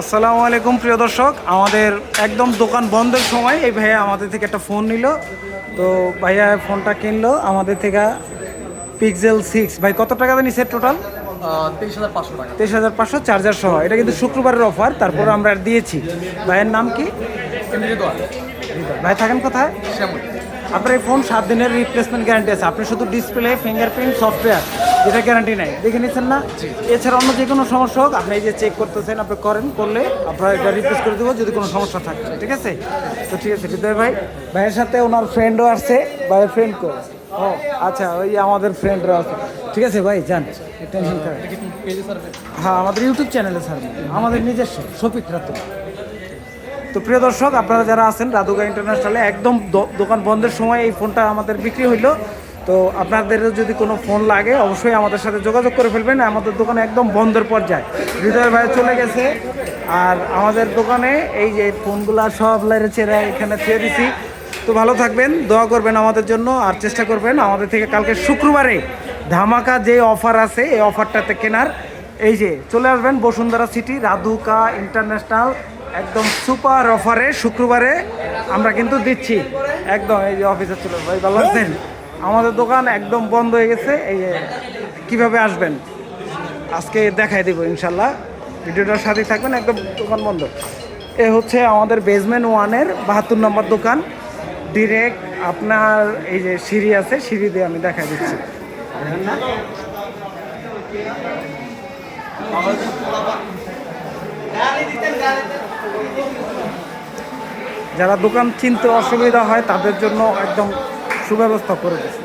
আসসালামু আলাইকুম প্রিয় দর্শক। আমাদের একদম দোকান বন্ধের সময় এই ভাইয়া আমাদের থেকে একটা ফোন নিল। তো ভাইয়া ফোনটা কিনলো আমাদের থেকে পিক্সেল সিক্স ভাই কত টাকা নিছে টোটাল তেইশ হাজার পাঁচশো টাকা। হাজার পাঁচশো চার্জার সহ। এটা কিন্তু শুক্রবারের অফার তারপর আমরা দিয়েছি। ভাইয়ের নাম কি? ভাই থাকেন কোথায়? আপনার এই ফোন সাত দিনের রিপ্লেসমেন্ট গ্যারান্টি আছে। আপনি শুধু ডিসপ্লে ফিঙ্গারপ্রিন্ট সফটওয়্যার যেটা গ্যারান্টি নেই। দেখে নিচ্ছেন না? এছাড়া অন্য যে কোনো সমস্যা হোক আপনি এই যে চেক করতেছেন আপনি করেন করলে আপনার এটা রিপ্লেস করে দেবো যদি কোনো সমস্যা থাকে। ঠিক আছে? তো ঠিক আছে হৃদয় ভাই। ভাইয়ের সাথে ওনার ফ্রেন্ডও আসছে ভাইয়ের ফ্রেন্ড কো? ও আচ্ছা ওই আমাদের ফ্রেন্ডরা আছে। ঠিক আছে ভাই যান। টেনশন করেন। হ্যাঁ আমাদের ইউটিউব চ্যানেলে স্যার আমাদের নিজস্ব শফিক রাতুল। তো প্রিয় দর্শক, আপনারা যারা আছেন রাধুকা ইন্টারন্যাশনালে একদম দোকান বন্ধের সময় এই ফোনটা আমাদের বিক্রি হইল। তো আপনাদের যদি কোনো ফোন লাগে, অবশ্যই আমাদের সাথে যোগাযোগ করে ফেলবেন। আমাদের দোকানে একদম বন্ধের পর্যায়ে। হৃদয় ভাই চলে গেছে। আর আমাদের দোকানে এই যে ফোনগুলো সব লাইরে ছেড়ে এখানে ছেড়ে দিছি। তো ভালো থাকবেন, দোয়া করবেন আমাদের জন্য। আর চেষ্টা করবেন আমাদের থেকে কালকে শুক্রবারে ধামাকা যে অফার আছে, এই অফারটাতে কেনার। এই যে চলে আসবেন বসুন্ধরা সিটি, রাধুকা ইন্টারন্যাশনাল একদম সুপার অফারে শুক্রবারে আমরা কিন্তু দিচ্ছি। একদম, এই যে অফিসে ছিল ভাই ভালো আছেন আমাদের দোকান একদম বন্ধ হয়ে গেছে। এই যে কীভাবে আসবেন? আজকে দেখাই দেবো ইনশাল্লাহ। ভিডিওটার সাথেই থাকবেন, একদম দোকান বন্ধ। এ হচ্ছে আমাদের বেসমেন্ট ওয়ানের বাহাত্তর নম্বর দোকান। ডিরেক্ট আপনার এই যে সিঁড়ি আছে, সিঁড়ি দিয়ে আমি দেখাই দিচ্ছি। না? যারা দোকান চিনতে অসুবিধা হয়, তাদের জন্য একদম সুব্যবস্থা করে দিচ্ছে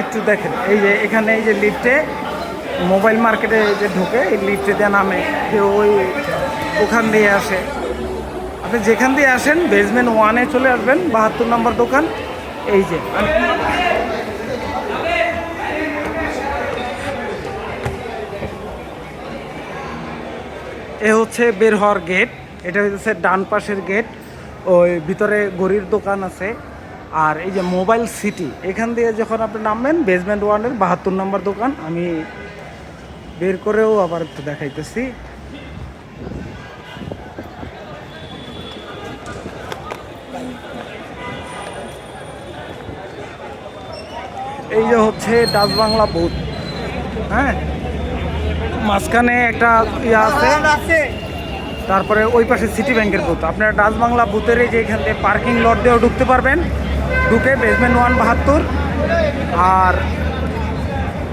একটু দেখেন, এই যে এখানে এই যে লিফটে মোবাইল মার্কেটে যে ঢুকে, এই লিফটে দিয়ে নামে কেউ ওই ওখান দিয়ে আসে। আপনি যেখান দিয়ে আসেন বেসমেন্ট ওয়ানে চলে আসবেন, বাহাত্তর নম্বর দোকান, এই যে। এ হচ্ছে বের হওয়ার গেট এটা হইতেছে ডান পাশের গেট, ওই ভিতরে গড়ির দোকান আছে। আর এই যে মোবাইল সিটি, এখান দিয়ে যখন আপনি নামবেন বেসমেন্ট ওয়ানের বাহাত্তর নম্বর দোকান, আমি বের করেও আবার একটু দেখাইতেছি। এই যে হচ্ছে ডাচ বাংলা বুথ হ্যাঁ? মাঝখানে একটা ইয়ে আছে। তারপরে ওই পাশে সিটি ব্যাংকের বুথ আপনারা ডাচ বাংলা বুথের এই যে এখান থেকে পার্কিং লট দিয়েও ঢুকতে পারবেন। ঢুকে বেসমেন্ট ওয়ান বাহাত্তর আর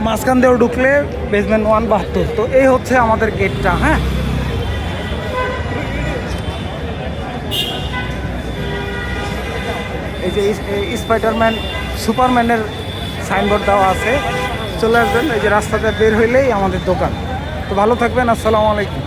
মাঝখান দিয়েও ঢুকলে বেসমেন্ট ওয়ান বাহাত্তর। তো এই হচ্ছে আমাদের গেটটা হ্যাঁ? এই যে স্পাইডারম্যান সুপারম্যানের সাইনবোর্ড দেওয়া আছে। চলে আসবেন, এই যে রাস্তাতে বের হইলেই আমাদের দোকান। তো ভালো থাকবেন, আসসালামু আলাইকুম।